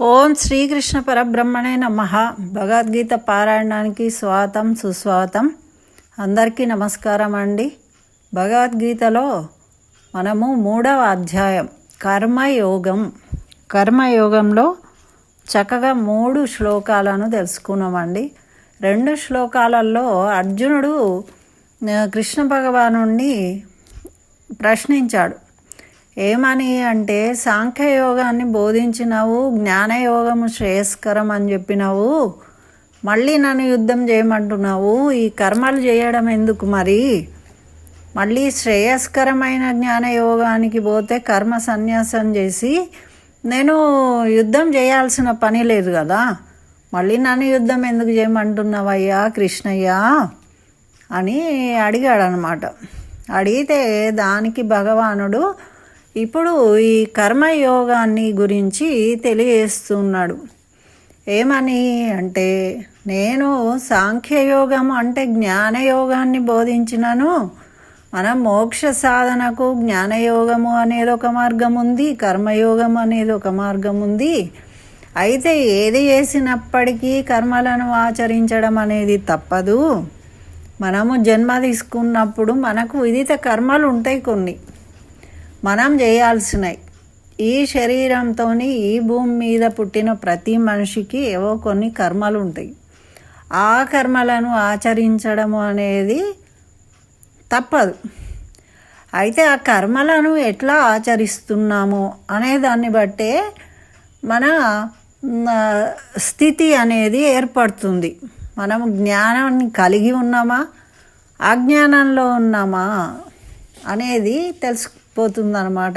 ఓం శ్రీకృష్ణ పరబ్రహ్మణే నమ. భగవద్గీత పారాయణానికి స్వాగతం సుస్వాగతం. అందరికీ నమస్కారం అండి. భగవద్గీతలో మనము మూడవ అధ్యాయం కర్మయోగం. కర్మయోగంలో చక్కగా మూడు శ్లోకాలను తెలుసుకున్నామండి. రెండు శ్లోకాలలో అర్జునుడు కృష్ణ భగవానుణ్ణి ప్రశ్నించాడు. ఏమని అంటే సాంఖ్యయోగాన్ని బోధించినావు జ్ఞానయోగము శ్రేయస్కరం అని చెప్పినావు మళ్ళీ నన్ను యుద్ధం చేయమంటున్నావు ఈ కర్మలు చేయడం ఎందుకు మరి? మళ్ళీ శ్రేయస్కరమైన జ్ఞానయోగానికి పోతే కర్మ సన్యాసం చేసి నేను యుద్ధం చేయాల్సిన పని లేదు కదా? మళ్ళీ నన్ను యుద్ధం ఎందుకు చేయమంటున్నావయ్యా కృష్ణయ్య? అని అడిగాడు అనమాట అడిగితే దానికి భగవానుడు ఇప్పుడు ఈ కర్మయోగాన్ని గురించి తెలియజేస్తున్నాడు. ఏమని అంటే నేను సాంఖ్యయోగం అంటే జ్ఞానయోగాన్ని బోధించినాను. మనం మోక్ష సాధనకు జ్ఞానయోగము అనేది ఒక మార్గం ఉంది కర్మయోగం అనేది ఒక మార్గం ఉంది. అయితే ఏది చేసినప్పటికీ కర్మలను ఆచరించడం అనేది తప్పదు. మనము జన్మ తీసుకున్నప్పుడు మనకు విదిత కర్మలు ఉంటాయి కొన్ని. మనం చేయాల్సినవి ఈ శరీరంతో ఈ భూమి మీద పుట్టిన ప్రతి మనిషికి ఏవో కొన్ని కర్మలు ఉంటాయి ఆ కర్మలను ఆచరించడము అనేది తప్పదు. అయితే ఆ కర్మలను ఎట్లా ఆచరిస్తున్నాము అనే దాన్ని బట్టే మన స్థితి అనేది ఏర్పడుతుంది. మనం జ్ఞానాన్ని కలిగి ఉన్నామా? అజ్ఞానంలో ఉన్నామా? అనేది తెలుసు తెలిసిపోతుందన్నమాట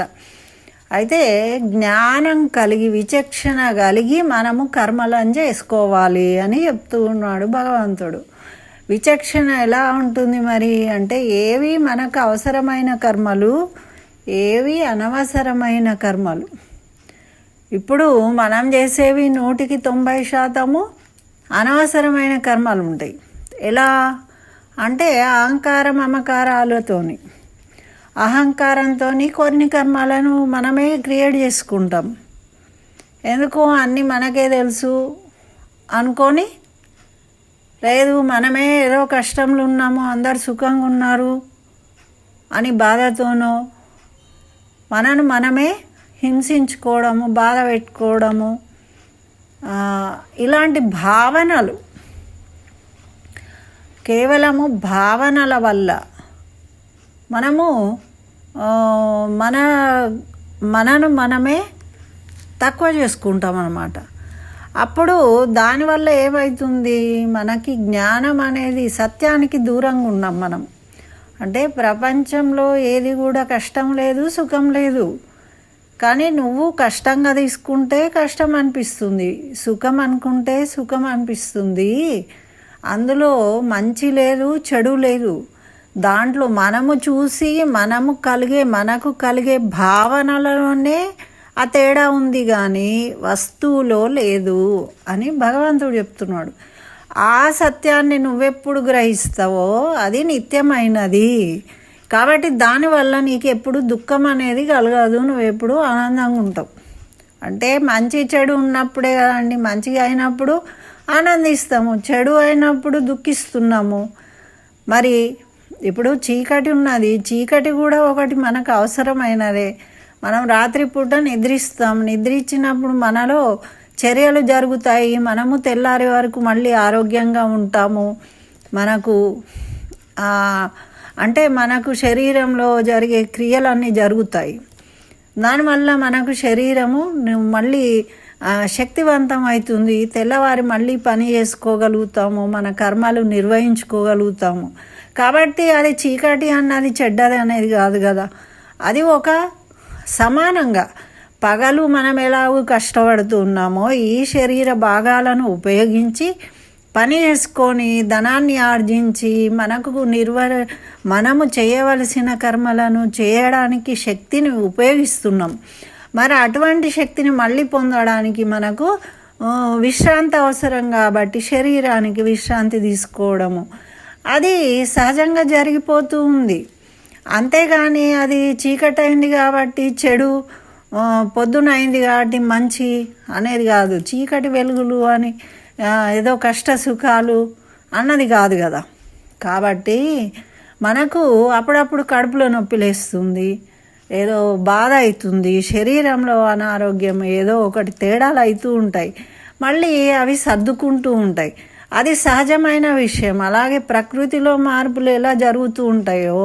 అయితే జ్ఞానం కలిగి విచక్షణ కలిగి మనము కర్మలను చేసుకోవాలి అని చెప్తూ ఉన్నాడు భగవంతుడు. విచక్షణ ఎలా ఉంటుంది మరి? అంటే ఏవి మనకు అవసరమైన కర్మలు ఏవి అనవసరమైన కర్మలు? ఇప్పుడు మనం చేసేవి నూటికి తొంభై శాతము అనవసరమైన కర్మలు ఉంటాయి. ఎలా? అంటే అహంకార మమకారాలతోని. అహంకారంతో కొన్ని కర్మలను మనమే క్రియేట్ చేసుకుంటాం. ఎందుకు? అన్నీ మనకే తెలుసు అనుకొని లేదు మనమే ఏదో కష్టంలో ఉన్నాము అందరు సుఖంగా ఉన్నారు అని బాధతోనో మనను మనమే హింసించుకోవడము బాధ పెట్టుకోవడము ఇలాంటి భావనలు కేవలము భావనల వల్ల మనము మన మనను మనమే తక్కువ చేసుకుంటాం అన్నమాట అప్పుడు దానివల్ల ఏమవుతుంది మనకి జ్ఞానం అనేది సత్యానికి దూరంగా ఉన్నాం మనం. అంటే ప్రపంచంలో ఏది కూడా కష్టం లేదు సుఖం లేదు. కానీ నువ్వు కష్టంగా తీసుకుంటే కష్టం అనిపిస్తుంది. సుఖం అనుకుంటే సుఖం అనిపిస్తుంది. అందులో మంచి లేదు చెడు లేదు. దాంట్లో మనము చూసి మనము కలిగే మనకు కలిగే భావనలలోనే ఆ తేడా ఉంది కానీ వస్తువులో లేదు అని భగవంతుడు చెప్తున్నాడు. ఆ సత్యాన్ని నువ్వెప్పుడు గ్రహిస్తావో అది నిత్యమైనది. కాబట్టి దానివల్ల నీకు ఎప్పుడు దుఃఖం అనేది కలగదు నువ్వు ఎప్పుడు ఆనందంగా ఉంటావు. అంటే మంచి చెడు ఉన్నప్పుడే కదండి మంచిగా అయినప్పుడు ఆనందిస్తాము చెడు అయినప్పుడు దుఃఖిస్తున్నాము. మరి ఇప్పుడు చీకటి ఉన్నది. చీకటి కూడా ఒకటి మనకు అవసరమైనదే. మనం రాత్రిపూట నిద్రిస్తాం. నిద్రించినప్పుడు మనలో చర్యలు జరుగుతాయి. మనము తెల్లారి వరకు మళ్ళీ ఆరోగ్యంగా ఉంటాము. మనకు అంటే మనకు శరీరంలో జరిగే క్రియలన్నీ జరుగుతాయి. దానివల్ల మనకు శరీరము మళ్ళీ శక్తివంతం అవుతుంది. తెల్లవారి మళ్ళీ పని చేసుకోగలుగుతాము. మన కర్మలు నిర్వహించుకోగలుగుతాము. కాబట్టి అది చీకటి అన్నది చెడ్డది అనేది కాదు కదా. అది ఒక సమానంగా పగలు మనం ఎలాగో కష్టపడుతున్నామో ఈ శరీర భాగాలను ఉపయోగించి పని చేసుకొని ధనాన్ని ఆర్జించి మనకు నిర్వ మనము చేయవలసిన కర్మలను చేయడానికి శక్తిని ఉపయోగిస్తున్నాం. మరి అటువంటి శక్తిని మళ్ళీ పొందడానికి మనకు విశ్రాంతి అవసరం కాబట్టి శరీరానికి విశ్రాంతి తీసుకోవడము. అది సహజంగా జరిగిపోతూ ఉంది. అంతేగాని అది చీకటైంది కాబట్టి చెడు పొద్దున అయింది కాబట్టి మంచి అనేది కాదు. చీకటి వెలుగులు అని ఏదో కష్ట సుఖాలు అన్నది కాదు కదా. కాబట్టి మనకు అప్పుడప్పుడు కడుపులో నొప్పి లేస్తుంది ఏదో బాధ అవుతుంది శరీరంలో అనారోగ్యం ఏదో ఒకటి తేడాలు అవుతూ ఉంటాయి. మళ్ళీ అవి సర్దుకుంటూ ఉంటాయి. అది సహజమైన విషయం. అలాగే ప్రకృతిలో మార్పులు ఎలా జరుగుతూ ఉంటాయో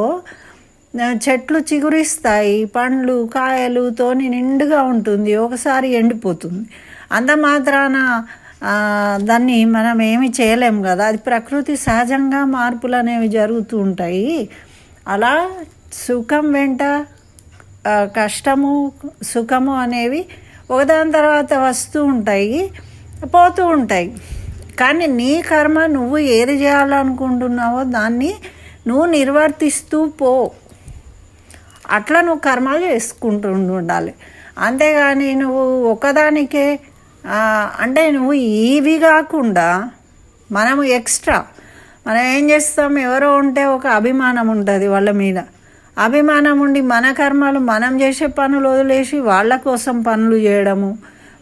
చెట్లు చిగురిస్తాయి పండ్లు కాయలు తోని నిండుగా ఉంటుంది ఒకసారి ఎండిపోతుంది. అంత మాత్రాన దాన్ని మనం ఏమి చేయలేం కదా. అది ప్రకృతి సహజంగా మార్పులు అనేవి జరుగుతూ ఉంటాయి. అలా సుఖం వెంట కష్టము సుఖము అనేవి ఒకదాని తర్వాత వస్తూ ఉంటాయి పోతూ ఉంటాయి. కానీ నీ కర్మ నువ్వు ఏది చేయాలనుకుంటున్నావో దాన్ని నువ్వు నిర్వర్తిస్తూ పో. అట్లా నువ్వు కర్మలు చేసుకుంటూ ఉండాలి. అంతేగాని నువ్వు ఒకదానికే అంటే నువ్వు ఇవి కాకుండా మనము ఎక్స్ట్రా మనం ఏం చేస్తాం? ఎవరో ఉంటే ఒక అభిమానం ఉంటుంది వాళ్ళ మీద. అభిమానం ఉండి మన కర్మలు మనం చేసే పనులు వదిలేసి వాళ్ళ కోసం పనులు చేయడము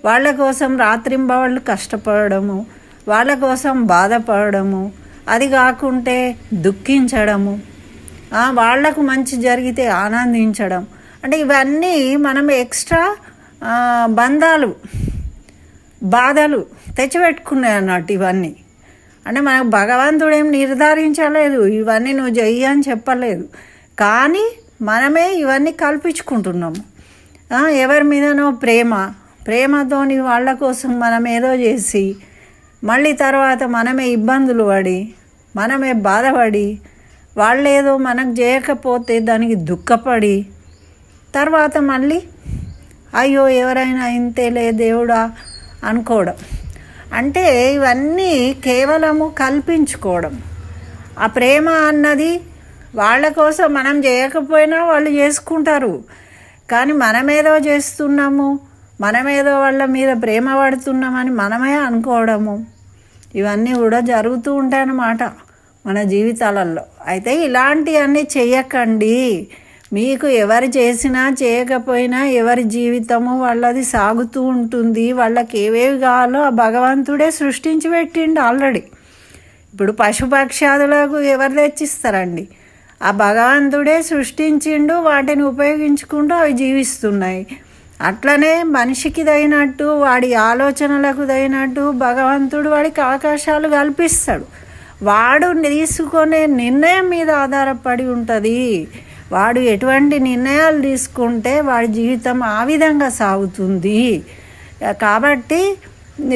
వాళ్ళ కోసం రాత్రింబవళ్ళు కష్టపడము వాళ్ళ కోసం బాధపడము అది కాకుంటే దుఃఖించడము. వాళ్ళకు మంచి జరిగితే ఆనందించడం. అంటే ఇవన్నీ మనం ఎక్స్ట్రా బంధాలు బాధలు తెచ్చిపెట్టుకున్నాయి అన్నట్టు ఇవన్నీ. అంటే మనకు భగవంతుడు ఏం నిర్ధారించలేదు ఇవన్నీ నువ్వు చెయ్యి అని చెప్పలేదు. కానీ మనమే ఇవన్నీ కల్పించుకుంటున్నాము. ఎవరి మీదనో ప్రేమ ప్రేమతోని వాళ్ళ కోసం మనం ఏదో చేసి మళ్ళీ తర్వాత మనమే ఇబ్బందులు పడి మనమే బాధపడి వాళ్ళేదో మనకు చేయకపోతే దానికి దుఃఖపడి తర్వాత మళ్ళీ అయ్యో ఎవరైనా ఇంతేలే దేవుడా అనుకోవడం. అంటే ఇవన్నీ కేవలము కల్పించుకోవడం. ఆ ప్రేమ అన్నది వాళ్ళ కోసం మనం చేయకపోయినా వాళ్ళు చేసుకుంటారు. కానీ మనమేదో చేస్తున్నాము మనమేదో వాళ్ళ మీద ప్రేమ పడుతున్నామని మనమే అనుకోవడము. ఇవన్నీ కూడా జరుగుతూ ఉంటాయన్నమాట మన జీవితాలలో. అయితే ఇలాంటివన్నీ చేయకండి మీకు ఎవరు చేసినా చేయకపోయినా ఎవరి జీవితము వాళ్ళది సాగుతూ ఉంటుంది. వాళ్ళకి ఏవేవి కావాలో ఆ భగవంతుడే సృష్టించి పెట్టిండు ఆల్రెడీ. ఇప్పుడు పశుపక్షాదులకు ఎవరు తెచ్చిస్తారండి? ఆ భగవంతుడే సృష్టించిండు వాటిని ఉపయోగించుకుంటూ అవి జీవిస్తున్నాయి. అట్లనే మనిషికి తగినట్టు వాడి ఆలోచనలకు తగినట్టు భగవంతుడు వాడికి అవకాశాలు కల్పిస్తాడు. వాడు తీసుకునే నిర్ణయం మీద ఆధారపడి ఉంటుంది. వాడు ఎటువంటి నిర్ణయాలు తీసుకుంటే వాడి జీవితం ఆ విధంగా సాగుతుంది. కాబట్టి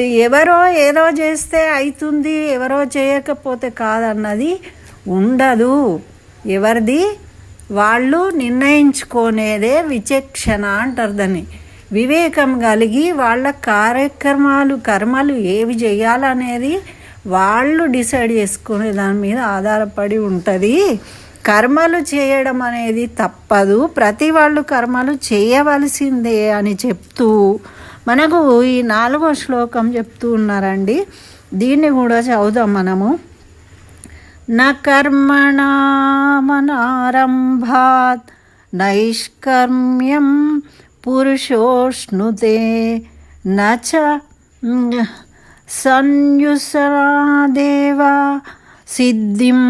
ఎవరో ఏదో చేస్తే అవుతుంది ఎవరో చేయకపోతే కాదన్నది ఉండదు. ఎవరిది? వాళ్ళు నిర్ణయించుకునేదే విచక్షణ అంటారు దాన్ని వివేకం కలిగి వాళ్ళ కార్యక్రమాలు కర్మలు ఏవి చేయాలనేది వాళ్ళు డిసైడ్ చేసుకునే దాని మీద ఆధారపడి ఉంటుంది. కర్మలు చేయడం అనేది తప్పదు. ప్రతి వాళ్ళు కర్మలు చేయవలసిందే అని చెప్తూ మనకు ఈ నాలుగో శ్లోకం చెప్తూ ఉన్నారండి. దీన్ని కూడా చదువుదాం మనము. न कर्मणामनारम्भात् नैष्कर्म्यं पुरुषोष्णुते न च mm, సంయుసరాదేవ సిద్ధిం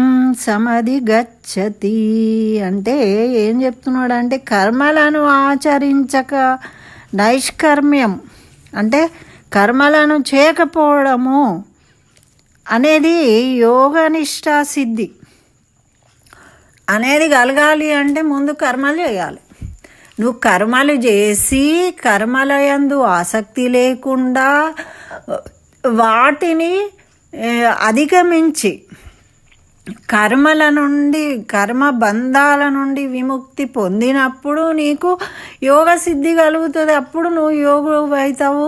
సమధి గచ్చతి అంటే ఏం చెప్తున్నాడు అంటే కర్మలను ఆచరించక నైష్కర్మ్యం అంటే కర్మలను చేయకపోవడము అనేది యోగనిష్టా సిద్ధి. అనేది కలగాలి అంటే ముందు కర్మలు చేయాలి. నువ్వు కర్మలు చేసి కర్మలయందు ఆసక్తి లేకుండా వాటిని అధిగమించి కర్మల నుండి కర్మ బంధాల నుండి విముక్తి పొందినప్పుడు నీకు యోగ సిద్ధి కలుగుతుంది. అప్పుడు నువ్వు యోగు అవుతావు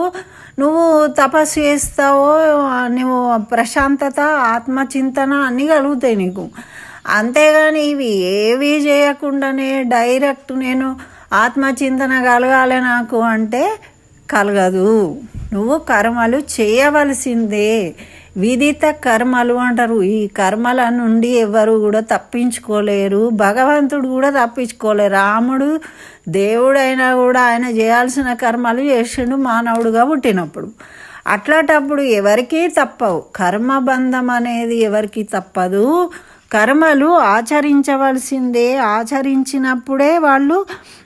నువ్వు తపస్సు చేస్తావో నువ్వు ప్రశాంతత ఆత్మచింతన అన్నీ కలుగుతాయి నీకు. అంతేగాని ఇవి ఏవి చేయకుండానే డైరెక్ట్ నేను ఆత్మచింతన కలగాలి నాకు అంటే కలగదు. నువ్వు కర్మలు చేయవలసిందే. విదిత కర్మలు అంటారు. ఈ కర్మల నుండి ఎవరు కూడా తప్పించుకోలేరు. భగవంతుడు కూడా తప్పించుకోలేరు రాముడు దేవుడైనా కూడా ఆయన చేయాల్సిన కర్మలు చేసిండు మానవుడుగా పుట్టినప్పుడు. అట్లాంటప్పుడు ఎవరికీ తప్పవు. కర్మబంధం అనేది ఎవరికి తప్పదు. కర్మలు ఆచరించవలసిందే. ఆచరించినప్పుడే వాళ్ళు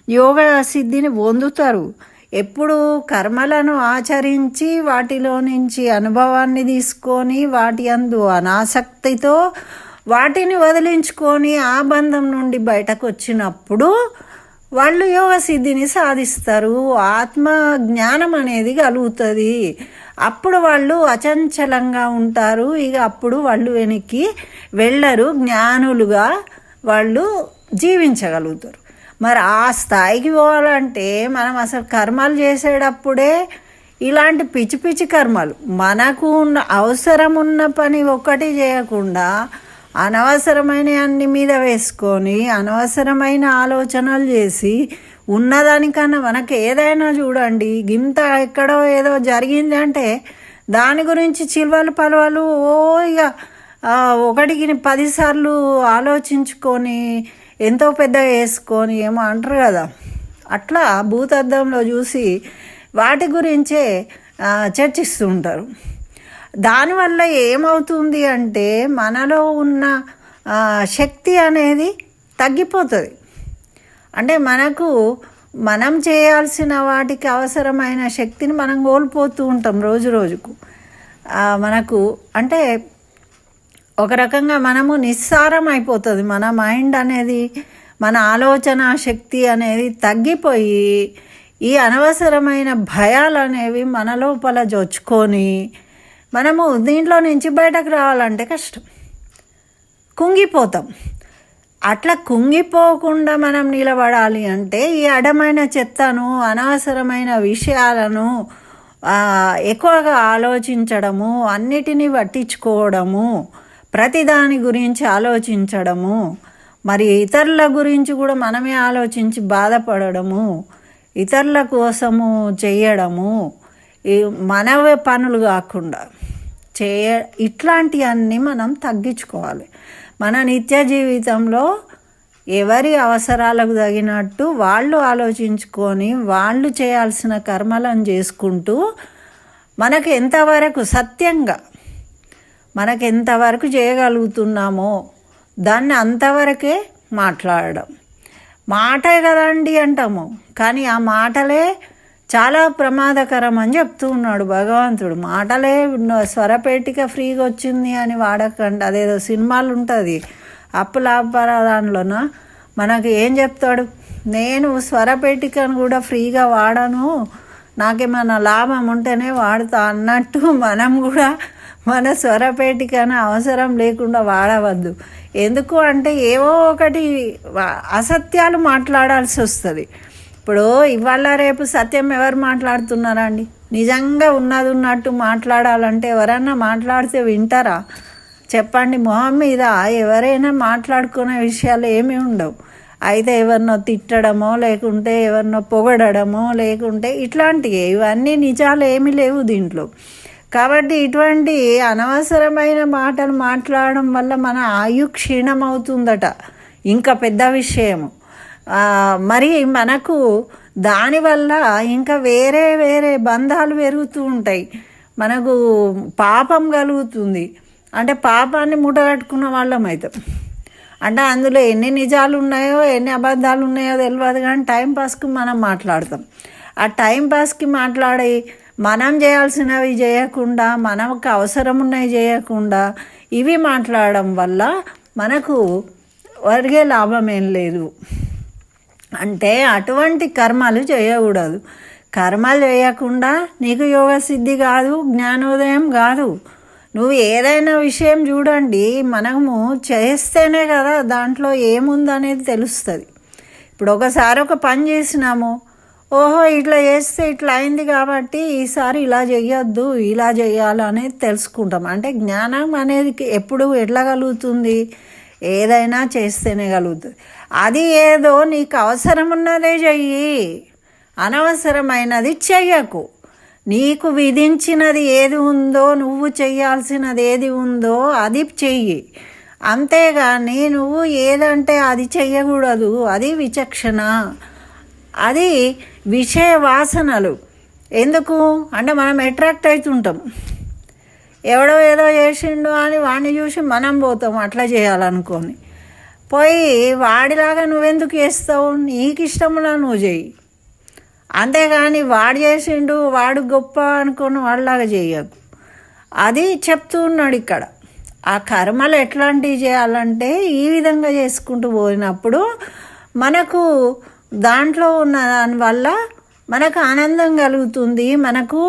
యోగ సిద్ధిని పొందుతారు. ఎప్పుడు కర్మలను ఆచరించి వాటిలో నుంచి అనుభవాన్ని తీసుకొని వాటి అందు అనాసక్తితో వాటిని వదిలించుకొని ఆ బంధం నుండి బయటకు వచ్చినప్పుడు వాళ్ళు యోగ సిద్ధిని సాధిస్తారు. ఆత్మ జ్ఞానం అనేది కలుగుతుంది. అప్పుడు వాళ్ళు అచంచలంగా ఉంటారు. ఇక అప్పుడు వాళ్ళు వెనక్కి వెళ్ళరు. జ్ఞానులుగా వాళ్ళు జీవించగలుగుతారు. మరి ఆ స్థాయికి పోవాలంటే మనం అసలు కర్మలు చేసేటప్పుడే ఇలాంటి పిచ్చి పిచ్చి కర్మలు. మనకు ఉన్న అవసరం ఉన్న పని ఒక్కటి చేయకుండా అనవసరమైన అన్ని మీద వేసుకొని అనవసరమైన ఆలోచనలు చేసి ఉన్నదానికన్నా మనకు ఏదైనా చూడండి గింత ఎక్కడో ఏదో జరిగింది అంటే దాని గురించి చిల్వలు పలవలు ఓ ఇక ఒకటికి పదిసార్లు ఆలోచించుకొని ఎంతో పెద్దగా వేసుకొని ఏమో అంటారు కదా. అట్లా భూతద్దంలో చూసి వాటి గురించే చర్చిస్తూ ఉంటారు. దానివల్ల ఏమవుతుంది అంటే మనలో ఉన్న శక్తి అనేది తగ్గిపోతుంది. అంటే మనకు మనం చేయాల్సిన వాటికి అవసరమైన శక్తిని మనం కోల్పోతూ ఉంటాం రోజు రోజుకు. మనకు అంటే ఒక రకంగా మనము నిస్సారం అయిపోతుంది. మన మైండ్ అనేది మన ఆలోచన శక్తి అనేది తగ్గిపోయి ఈ అనవసరమైన భయాలు అనేవి మన లోపల జొచ్చుకొని మనము దీంట్లో నుంచి బయటకు రావాలంటే కష్టం. కుంగిపోతాం. అట్లా కుంగిపోకుండా మనం నిలబడాలి అంటే ఈ అడమైన చెత్తను అనవసరమైన విషయాలను ఎక్కువగా ఆలోచించడము అన్నిటినీ పట్టించుకోవడము ప్రతిదాని గురించి ఆలోచించడము మరి ఇతరుల గురించి కూడా మనమే ఆలోచించి బాధపడడము ఇతరుల కోసము చేయడము ఈ మనవే పనులు కాకుండా చేయ ఇట్లాంటివన్నీ మనం తగ్గించుకోవాలి. మన నిత్య జీవితంలో ఎవరి అవసరాలకు తగినట్టు వాళ్ళు ఆలోచించుకొని వాళ్ళు చేయాల్సిన కర్మలను చేసుకుంటూ మనకు ఎంతవరకు సత్యంగా మనకు ఎంతవరకు చేయగలుగుతున్నామో దాన్ని అంతవరకే మాట్లాడడం. మాటే కదండి అంటాము. కానీ ఆ మాటలే చాలా ప్రమాదకరం అని చెప్తూ ఉన్నాడు భగవంతుడు. మాటలే స్వరపేటిక ఫ్రీగా వచ్చింది అని వాడకండి. అదేదో సినిమాలు ఉంటుంది అప్పులాపర దానిలోన మనకు ఏం చెప్తాడు? నేను స్వరపేటికను కూడా ఫ్రీగా వాడను. నాకేమైనా లాభం ఉంటేనే వాడుతా అన్నట్టు మనం కూడా మన స్వరపేటికను అవసరం లేకుండా వాడవద్దు. ఎందుకు అంటే ఏవో ఒకటి అసత్యాలు మాట్లాడాల్సి వస్తుంది. ఇప్పుడు ఇవాళ రేపు సత్యం ఎవరు మాట్లాడుతున్నారండి? నిజంగా ఉన్నది ఉన్నట్టు మాట్లాడాలంటే ఎవరన్నా మాట్లాడితే వింటారా? చెప్పండి మొహం మీద ఎవరైనా మాట్లాడుకునే విషయాలు ఏమీ ఉండవు. అయితే ఎవరినో తిట్టడమో లేకుంటే ఎవరినో పొగడమో లేకుంటే ఇట్లాంటివి ఇవన్నీ నిజాలు ఏమీ లేవు దీంట్లో. కాబట్టి ఇటువంటి అనవసరమైన మాటలు మాట్లాడడం వల్ల మన ఆయు క్షీణమవుతుందట. ఇంకా పెద్ద విషయము మరి మనకు దానివల్ల ఇంకా వేరే వేరే బంధాలు పెరుగుతూ ఉంటాయి. మనకు పాపం కలుగుతుంది. అంటే పాపాన్ని మూటగట్టుకున్న వాళ్ళం అవుతాం అంటే అందులో ఎన్ని నిజాలు ఉన్నాయో ఎన్ని అబద్ధాలు ఉన్నాయో తెలియదు కానీ టైంపాస్కి మనం మాట్లాడతాం. ఆ టైంపాస్కి మాట్లాడే మనం చేయాల్సినవి చేయకుండా మనకు అవసరం ఉన్నవి చేయకుండా ఇవి మాట్లాడడం వల్ల మనకు ఒరిగే లాభం ఏం లేదు. అంటే అటువంటి కర్మలు చేయకూడదు. కర్మలు చేయకుండా నీకు యోగ సిద్ధి కాదు జ్ఞానోదయం కాదు. నువ్వు ఏదైనా విషయం చూడండి మనము చేస్తేనే కదా దాంట్లో ఏముందనేది తెలుస్తుంది. ఇప్పుడు ఒకసారి ఒక పని చేసినాము ఓహో ఇట్లా చేస్తే ఇట్లా అయింది కాబట్టి ఈసారి ఇలా చేయొద్దు ఇలా చేయాలనేది తెలుసుకుంటాం. అంటే జ్ఞానం అనేది ఎప్పుడు ఎట్లా కలుగుతుంది? ఏదైనా చేస్తేనే కలుగుతుంది. అది ఏదో నీకు అవసరం ఉన్నదే చెయ్యి. అనవసరమైనది చెయ్యకు. నీకు విధించినది ఏది ఉందో నువ్వు చేయాల్సినది ఏది ఉందో అది చెయ్యి. అంతేగాని నువ్వు ఏదంటే అది చెయ్యకూడదు. అది విచక్షణ. అది విషయ వాసనలు. ఎందుకు? అంటే మనం అట్రాక్ట్ అవుతుంటాం ఎవడో ఏదో చేసిండు అని వాడిని చూసి మనం పోతాం అట్లా చేయాలనుకొని. పోయి వాడిలాగా నువ్వెందుకు చేస్తావు? నీకు ఇష్టంలా నువ్వు చెయ్యి అంతేగాని వాడు చేసిండు వాడు గొప్ప అనుకుని వాడిలాగా చేయకు అది చెప్తూ ఉన్నాడు ఇక్కడ. ఆ కర్మలు ఎట్లాంటివి చేయాలంటే ఈ విధంగా చేసుకుంటూ పోయినప్పుడు మనకు దాంట్లో ఉన్న దానివల్ల మనకు ఆనందం కలుగుతుంది మనకు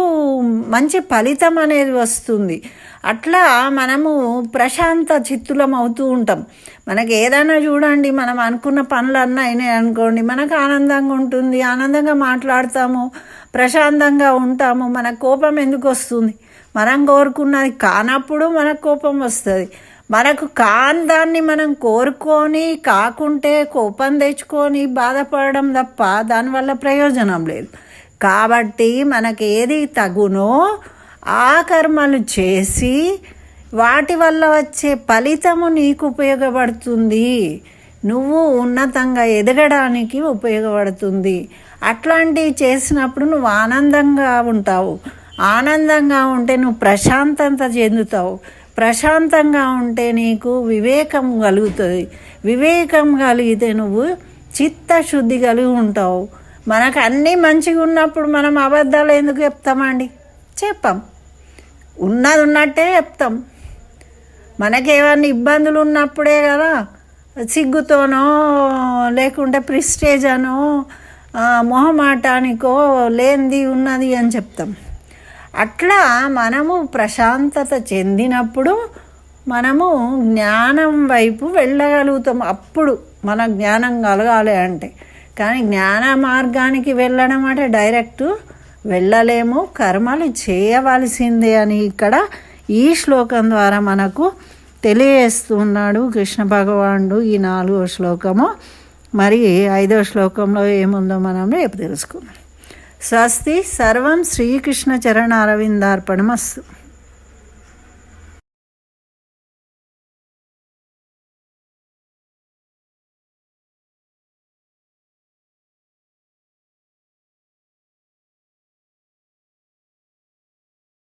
మంచి ఫలితం అనేది వస్తుంది. అట్లా మనము ప్రశాంత చిత్తులం అవుతూ ఉంటాం. మనకి ఏదైనా చూడండి మనం అనుకున్న పనులు అయినాయి అనుకోండి మనకు ఆనందంగా ఉంటుంది ఆనందంగా మాట్లాడతాము ప్రశాంతంగా ఉంటాము మన కోపం ఎందుకు వస్తుంది? మనం కోరుకున్నది కానప్పుడు మనకు కోపం వస్తుంది. మనకు కాని దాన్ని మనం కోరుకొని కాకుంటే కోపం తెచ్చుకొని బాధపడడం తప్ప దానివల్ల ప్రయోజనం లేదు. కాబట్టి మనకి ఏది తగునో ఆ కర్మలు చేసి వాటి వల్ల వచ్చే ఫలితము నీకు ఉపయోగపడుతుంది. నువ్వు ఉన్నతంగా ఎదగడానికి ఉపయోగపడుతుంది. అట్లాంటివి చేసినప్పుడు నువ్వు ఆనందంగా ఉంటావు. ఆనందంగా ఉంటే నువ్వు ప్రశాంతత చెందుతావు. ప్రశాంతంగా ఉంటే నీకు వివేకం కలుగుతుంది. వివేకం కలిగితే నువ్వు చిత్తశుద్ధి కలిగి ఉంటావు. మనకు అన్నీ మంచిగా ఉన్నప్పుడు మనం అబద్ధాలు ఎందుకు చెప్తామండి చెప్పాం. ఉన్నది ఉన్నట్టే చెప్తాం. మనకేమన్నా ఇబ్బందులు ఉన్నప్పుడే కదా సిగ్గుతోనో లేకుంటే ప్రిస్టేజ్ అనో మొహమాటానికో లేనిది ఉన్నది అని చెప్తాం. అట్లా మనము ప్రశాంతత చెందినప్పుడు మనము జ్ఞానం వైపు వెళ్ళగలుగుతాం. అప్పుడు మన జ్ఞానం కలగాలి అంటే. కానీ జ్ఞాన మార్గానికి వెళ్ళడం అంటే డైరెక్ట్ వెళ్ళలేము. కర్మలు చేయవలసిందే అని ఇక్కడ ఈ శ్లోకం ద్వారా మనకు తెలియజేస్తున్నాడు కృష్ణ భగవానుడు ఈ నాలుగో శ్లోకము. మరి ఐదో శ్లోకంలో ఏముందో మనం రేపు తెలుసుకుందాం. స్వస్తి సర్వం శ్రీకృష్ణ చరణ అరవిందార్పణమస్తు